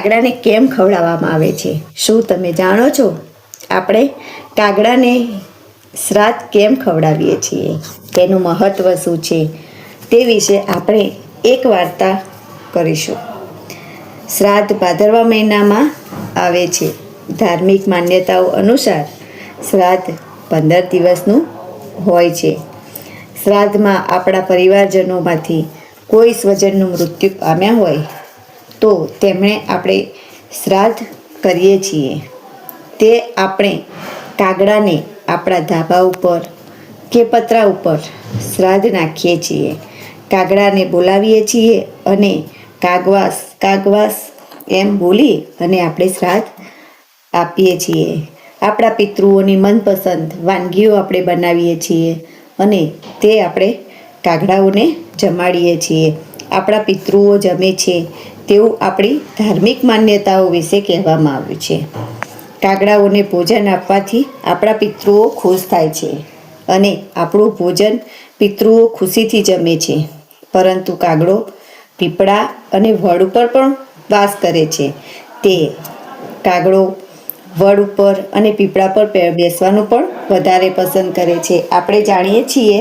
કાગડાને કેમ ખવડાવવામાં આવે છે? શું તમે જાણો છો? આપણે કાગડાને શ્રાદ્ધ કેમ ખવડાવીએ છીએ? તેનું મહત્ત્વ શું છે? તે વિશે આપણે એક વાર્તા કરીશું. શ્રાદ્ધ ભાદરવા મહિનામાં આવે છે. ધાર્મિક માન્યતાઓ અનુસાર શ્રાદ્ધ પંદર દિવસનું હોય છે. શ્રાદ્ધમાં આપણા પરિવારજનોમાંથી કોઈ સ્વજનનું મૃત્યુ પામ્યા હોય તો તેમણે આપણે શ્રાદ્ધ કરીએ છીએ. તે આપણે કાગડાને આપણા ધાબા ઉપર કે પતરા ઉપર શ્રાદ્ધ નાખીએ છીએ. કાગડાને બોલાવીએ છીએ અને કાગવાસ કાગવાસ એમ બોલી અને આપણે શ્રાદ્ધ આપીએ છીએ. આપણા પિતૃઓની મનપસંદ વાનગીઓ આપણે બનાવીએ છીએ અને તે આપણે કાગડાઓને જમાડીએ છીએ. આપણા પિતૃઓ જમે છે તેવું આપણી ધાર્મિક માન્યતાઓ વિશે કહેવામાં આવ્યું છે. કાગડાઓને ભોજન આપવાથી આપણા પિતૃઓ ખુશ થાય છે અને આપણું ભોજન પિતૃઓ ખુશીથી જમે છે. પરંતુ કાગડો, પીપળા અને વડ ઉપર પણ વાસ કરે છે. તે કાગડો, વડ ઉપર અને પીપળા પર બેસવાનું પણ વધારે પસંદ કરે છે. આપણે જાણીએ છીએ,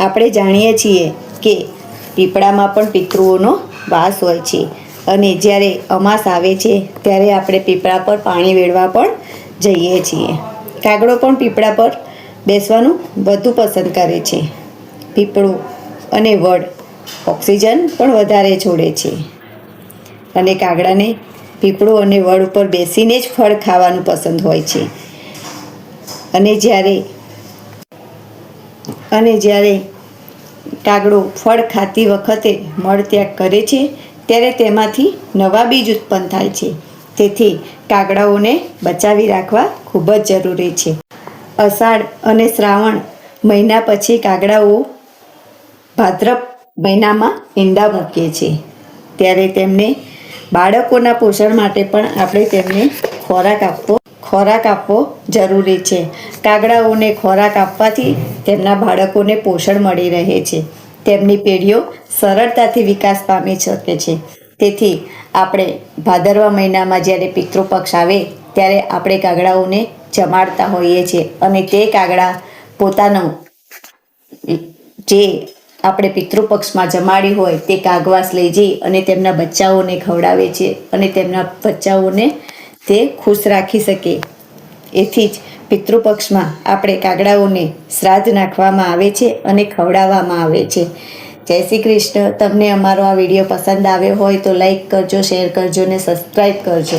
આપણે જાણીએ છીએ કે પીપળામાં પણ પિતૃઓનો વાસ હોય છે. અને જ્યારે અમાસ આવે છે, ત્યારે આપણે પીપળા પર પાણી વેળવા પણ જઈએ છીએ. કાગડો પણ પીપળા પર બેસવાનું વધુ પસંદ કરે છે. પીપળું અને વડ ઓક્સિજન પણ વધારે છોડે છે. અને કાગડાને પીપળું અને વડ ઉપર બેસીને જ ફળ ખાવાનું પસંદ હોય છે. અને જ્યારે અને જ્યારે કાગડો ફળ ખાતી વખતે મળત્યાગ કરે છે, ત્યારે તેમાંથી નવા બીજ ઉત્પન્ન થાય છે. તેથી કાગડાઓને બચાવી રાખવા ખૂબ જ જરૂરી છે. અષાઢ અને શ્રાવણ મહિના પછી કાગડાઓ ભાદ્રપ મહિનામાં ઈંડા મૂકે છે ત્યારે તેમને બાળકોના પોષણ માટે પણ આપણે તેમને ખોરાક આપવો ખોરાક આપવો જરૂરી છે. કાગડાઓને ખોરાક આપવાથી તેમના બાળકોને પોષણ મળી રહે છે. તેમની પેઢીઓ સરળતાથી વિકાસ પામી શકે છે. તેથી આપણે ભાદરવા મહિનામાં જ્યારે પિતૃપક્ષ આવે, ત્યારે આપણે કાગડાઓને જમાડતા હોઈએ છીએ અને તે કાગડા પોતાનો જે આપણે પિતૃપક્ષમાં જમાડી હોય તે કાગવાસ લઈ જઈ અને તેમના બચ્ચાઓને ખવડાવે છે અને તેમના બચ્ચાઓને તે ખુશ રાખી શકે. એથી જ પિતૃપક્ષમાં આપણે કાગડાઓને શ્રાદ્ધ નાખવામાં આવે છે અને ખવડાવવામાં આવે છે. જય શ્રી કૃષ્ણ. તમને અમારો આ વીડિયો પસંદ આવ્યો હોય તો લાઈક કરજો શેર કરજો અને સબસ્ક્રાઈબ કરજો.